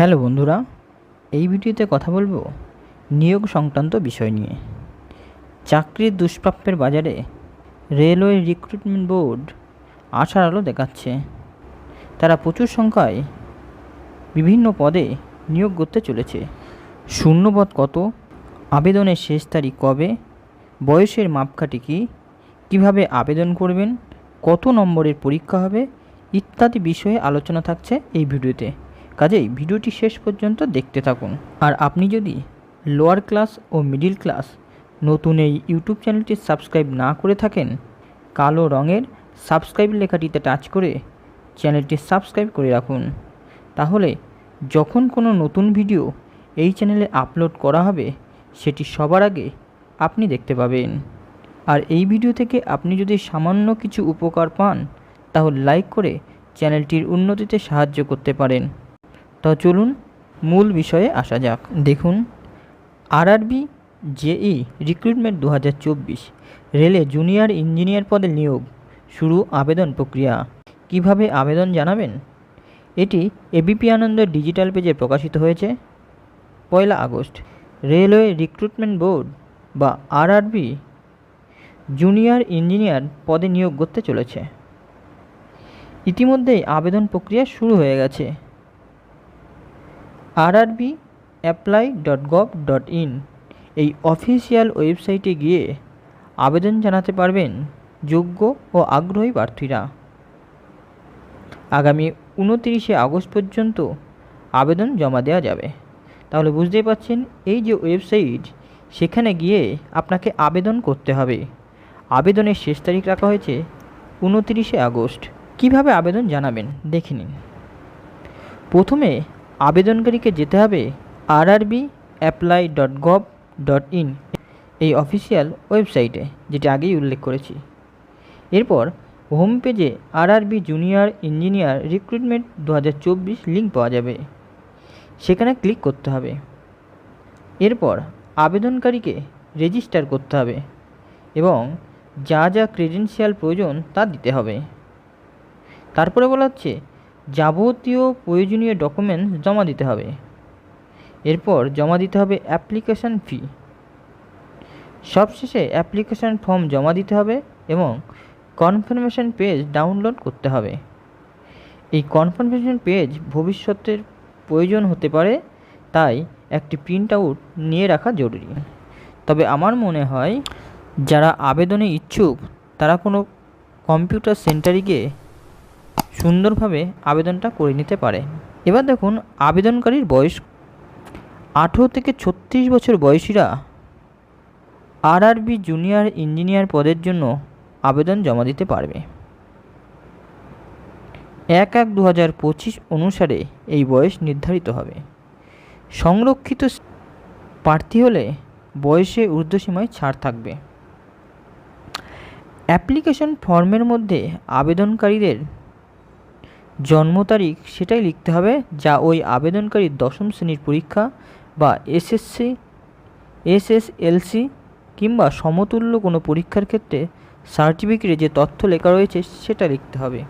Hello বন্ধুরা, এই ভিডিওতে কথা বলব নিয়োগ সংক্রান্ত বিষয় নিয়ে। চাকরির দুষ্প্রাপ্যের বাজারে রেলওয়ে রিক্রুটমেন্ট বোর্ড আশার আলো দেখাচ্ছে। তারা প্রচুর সংখ্যায় বিভিন্ন পদে নিয়োগ করতে চলেছে। শূন্যপদ কত? আবেদনের শেষ তারিখ কবে? বয়সের মাপকাঠি কী? কীভাবে আবেদন করবেন? কত নম্বরের পরীক্ষা হবে? ইত্যাদি বিষয়ে আলোচনা থাকছে এই ভিডিওতে। কাজেই ভিডিওটি শেষ পর্যন্ত দেখতে থাকুন। আর আপনি যদি লোয়ার ক্লাস ও মিডিল ক্লাস নতুন এই ইউটিউব চ্যানেলটি সাবস্ক্রাইব না করে থাকেন, কালো রঙের সাবস্ক্রাইব লেখাটিতে টাচ করে চ্যানেলটি সাবস্ক্রাইব করে রাখুন। তাহলে যখন কোনো নতুন ভিডিও এই চ্যানেলে আপলোড করা হবে, সেটি সবার আগে আপনি দেখতে পাবেন। আর এই ভিডিও থেকে আপনি যদি সামান্য কিছু উপকার পান, তাহলে লাইক করে চ্যানেলটির উন্নতিতে সাহায্য করতে পারেন। তো চলুন মূল বিষয়ে আসা যাক। দেখুন আরআরবি জেই রিক্রুটমেন্ট দু হাজার চব্বিশ, রেলে জুনিয়র ইঞ্জিনিয়ার পদে নিয়োগ, শুরু আবেদন প্রক্রিয়া। কীভাবে আবেদন জানাবেন? এটি এবিপি আনন্দ ডিজিটাল পেজে প্রকাশিত হয়েছে পয়লা আগস্ট। রেলওয়ে রিক্রুটমেন্ট বোর্ড বা আরআরবি জুনিয়র ইঞ্জিনিয়ার পদে নিয়োগ করতে চলেছে। ইতিমধ্যেই আবেদন প্রক্রিয়া শুরু হয়ে গেছে। RRB apply dot gov dot in এই অফিসিয়াল ওয়েবসাইটে গিয়ে আবেদন জানাতে পারবেন যোগ্য ও আগ্রহী প্রার্থীরা। আগামী উনতিরিশে আগস্ট পর্যন্ত আবেদন জমা দেওয়া যাবে। তাহলে বুঝতেই পারছেন, এই যে ওয়েবসাইট সেখানে গিয়ে আপনাকে আবেদন করতে হবে। আবেদনের শেষ তারিখ রাখা হয়েছে উনতিরিশে আগস্ট। কীভাবে আবেদন জানাবেন, দেখে নিন। প্রথমে আবেদনকারীকে যেতে হবে RRB apply dot gov dot in এই অফিসিয়াল ওয়েবসাইটে, যেটা আগেই উল্লেখ করেছি। এরপর, হোম পেজে আরআরবি জুনিয়র ইঞ্জিনিয়ার রিক্রুটমেন্ট দু হাজার চব্বিশ লিঙ্ক পাওয়া যাবে। সেখানে ক্লিক করতে হবে। এরপর, আবেদনকারীকে রেজিস্টার করতে হবে এবং যা যা ক্রেডেনশিয়াল প্রয়োজন তা দিতে হবে। তারপরে বলা হচ্ছে যাবতীয় প্রয়োজনীয় ডকুমেন্টস জমা দিতে হবে। এরপর জমা দিতে হবে অ্যাপ্লিকেশান ফি সবশেষে অ্যাপ্লিকেশান ফর্ম জমা দিতে হবে এবং কনফার্মেশন পেজ ডাউনলোড করতে হবে। এই কনফার্মেশন পেজ ভবিষ্যতের প্রয়োজন হতে পারে, তাই একটি প্রিন্ট আউট নিয়ে রাখা জরুরি। তবে আমার মনে হয়, যারা আবেদনে ইচ্ছুক, তারা কোনো কম্পিউটার সেন্টারে গিয়ে সুন্দরভাবে আবেদনটা করে নিতে পারে। এবার দেখুন, আবেদনকারীর বয়স। আঠেরো থেকে ছত্রিশ বছর বয়সীরা আরআরবি জুনিয়র ইঞ্জিনিয়ার পদের জন্য আবেদন জমা দিতে পারবে। এক এক দু পঁচিশ অনুসারে এই বয়স নির্ধারিত হবে। সংরক্ষিত প্রার্থী হলে বয়সে ঊর্ধ্বসীমায় ছাড় থাকবে। অ্যাপ্লিকেশন ফর্মের মধ্যে আবেদনকারীদের জন্ম তারিখ সেটাই লিখতে হবে যা ওই আবেদনকারীর দশম শ্রেণির পরীক্ষা বা এসএসসি, এসএসএলসি কিংবা সমতুল্য কোনো পরীক্ষার ক্ষেত্রে সার্টিফিকেটে যে তথ্য লেখা রয়েছে সেটা লিখতে হবে।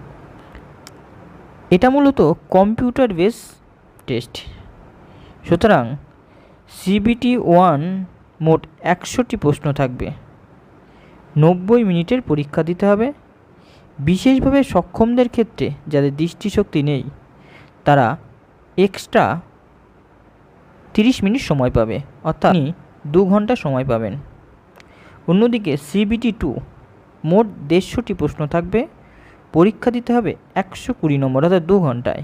এটা মূলত কম্পিউটার বেস টেস্ট। সুতরাং সিবিটি ওয়ান মোট একশোটি প্রশ্ন থাকবে। নব্বই মিনিটের পরীক্ষা দিতে হবে। বিশেষভাবে সক্ষমদের ক্ষেত্রে যাদের দৃষ্টিশক্তি নেই তারা এক্সট্রা তিরিশ মিনিট সময় পাবে অর্থাৎ দু ঘণ্টা সময় পাবেন। অন্যদিকে সিবিটি টু মোট দেড়শোটি প্রশ্ন থাকবে পরীক্ষা দিতে হবে একশো কুড়ি নম্বর অর্থাৎ দু ঘন্টায়।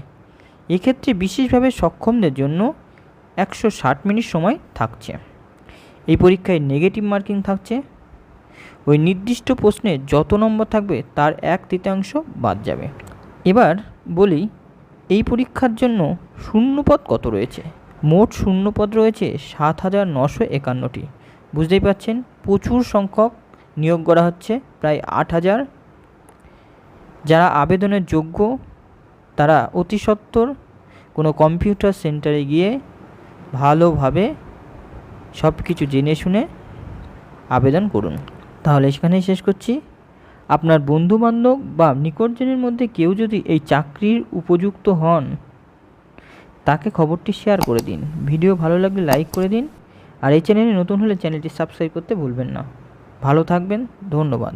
এক্ষেত্রে বিশেষভাবে সক্ষমদের জন্য একশো ষাট মিনিট সময় থাকছে। এই পরীক্ষায় নেগেটিভ মার্কিং থাকছে। ওই নির্দিষ্ট প্রশ্নে যত নম্বর থাকবে, তার এক তৃতীয়াংশ বাদ যাবে। এবার বলি, এই পরীক্ষার জন্য শূন্যপদ কত রয়েছে? মোট শূন্যপদ রয়েছে সাত হাজার নশো একান্নটি। বুঝতেই পারছেন, প্রচুর সংখ্যক নিয়োগ করা হচ্ছে, প্রায় আট হাজার। যারা আবেদনের যোগ্য, তারা অতি সত্বর কোনো কম্পিউটার সেন্টারে গিয়ে ভালোভাবে সব কিছু জেনে শুনে আবেদন করুন। তাহলে এখানেই শেষ করছি। আপনার বন্ধুবান্ধব বা নিকটজনের মধ্যে কেউ যদি এই চাকরির উপযুক্ত হন, তাকে খবরটি শেয়ার করে দিন। ভিডিও ভালো লাগলে লাইক করে দিন। আর এই চ্যানেলে নতুন হলে চ্যানেলটি সাবস্ক্রাইব করতে ভুলবেন না। ভালো থাকবেন, ধন্যবাদ।